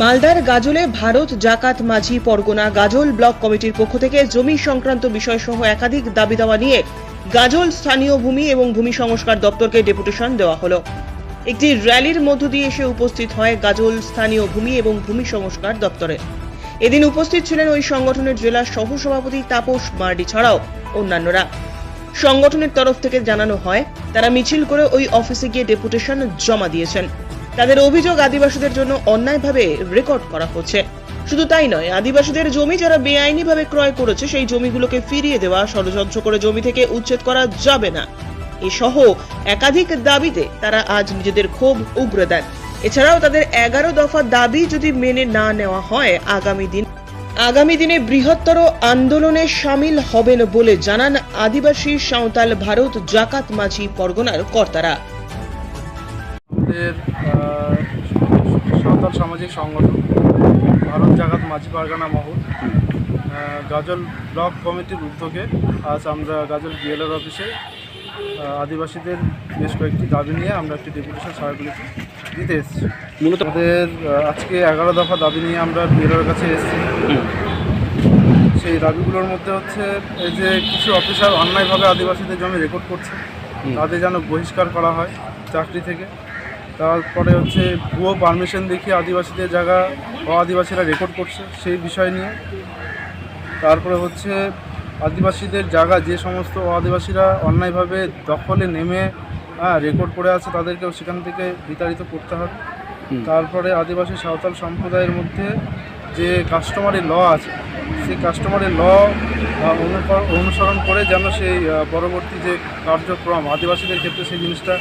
মালদার গাজলে ভারত, জাকাত, মাঝি, পরগনা গাজল ব্লক কমিটির পক্ষ থেকে জমি সংক্রান্ত বিষয়সহ একাধিক দাবি দাওয়া নিয়ে গাজল স্থানীয় ভূমি এবং ভূমি সংস্কার দপ্তরকে ডেপুটেশন দেওয়া হলো। একটি র্যালির মধ্য দিয়ে এসে উপস্থিত হয় গাজল স্থানীয় ভূমি এবং ভূমি সংস্কার দপ্তরে। এদিন উপস্থিত ছিলেন ওই সংগঠনের জেলা সহসভাপতি তাপস মার্ডি ছাড়াও অন্যান্যরা। সংগঠনের তরফ থেকে জানানো হয়, তারা মিছিল করে ওই অফিসে গিয়ে ডেপুটেশন জমা দিয়েছেন। তাদের অভিযোগ আদিবাসীদের জন্য অন্যায়ভাবে রেকর্ড করা হচ্ছে। শুধু তাই নয়, আদিবাসীদের জমি যারা বেআইনিভাবে ক্রয় করেছে, সেই জমিগুলোকে ফিরিয়ে দেওয়া, ষড়যন্ত্র করে জমি থেকে উচ্ছেদ করা যাবে না। এসহ একাধিক দাবিতে তারা আজ নিজেদের ক্ষোভ উগরে দেন। এছাড়াও তাদের এগারো দফা দাবি যদি মেনে না নেওয়া হয়, আগামী দিন আগামী দিনে বৃহত্তর আন্দোলনে সামিল হবেন বলে জানান আদিবাসী সাঁওতাল ভারত জাকাত মাঝি পরগনার কর্তারা। সাঁওতাল সামাজিক সংগঠন ভারত জাগাত মাঝি পারগানা মহল। গাজল ব্লক কমিটির উদ্যোগে আজ আমরা গাজল বিএলআর অফিসে আদিবাসীদের বেশ কয়েকটি দাবি নিয়ে আমরা একটি ডেপুটেশন সার্কুলেশন দিতে এসেছি। মূলত আমাদের আজকে এগারো দফা দাবি নিয়ে আমরা বিএলআর কাছে এসেছি। সেই দাবিগুলোর মধ্যে হচ্ছে এই যে কিছু অফিসার অন্যায়ভাবে আদিবাসীদের জমি রেকর্ড করছে। তাদের যেন বহিষ্কার করা হয় চাকরি থেকে। তারপরে হচ্ছে ভুয়ো পারমিশন দেখিয়ে আদিবাসীদের জায়গা ও আদিবাসীরা রেকর্ড করছে সেই বিষয় নিয়ে। তারপরে হচ্ছে আদিবাসীদের জায়গা যে সমস্ত আদিবাসীরা অন্যায়ভাবে দখলে নেমে হ্যাঁ রেকর্ড করে আছে তাদেরকেও সেখান থেকে বিতাড়িত করতে হবে। তারপরে আদিবাসী সাঁওতাল সম্প্রদায়ের মধ্যে যে কাস্টমারি ল আছে সেই কাস্টমারি ল অনুসরণ করে যেন সেই পরবর্তী যে কার্যক্রম আদিবাসীদের ক্ষেত্রে সেই জিনিসটা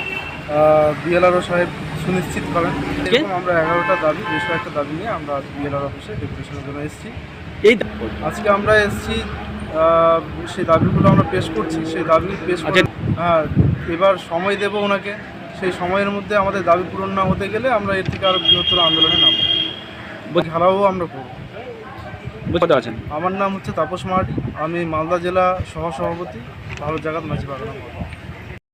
বিএলআরও সাহেব সুনিশ্চিত করেন। এরকম আমরা এগারোটা দাবি বেশ কয়েকটা দাবি নিয়ে আমরা আজ বিএলআর অফিসে ডেপুটেশনের জন্য এসেছি। এই আজকে আমরা এসেছি সেই দাবিগুলো আমরা পেশ করছি সেই দাবি পেশ আচ্ছা। হ্যাঁ এবার সময় দেব ওনাকে। সেই সময়ের মধ্যে আমাদের দাবি পূরণ না হতে গেলে আমরা এর থেকে আরও বৃহত্তর আন্দোলনে নামবো। খেলাও আমরা করব। বুঝতে আছেন আমার নাম হচ্ছে তাপস মাহাটি আমি মালদা জেলা সহসভাপতি ভারত জাগাত মাঝি বাগানা।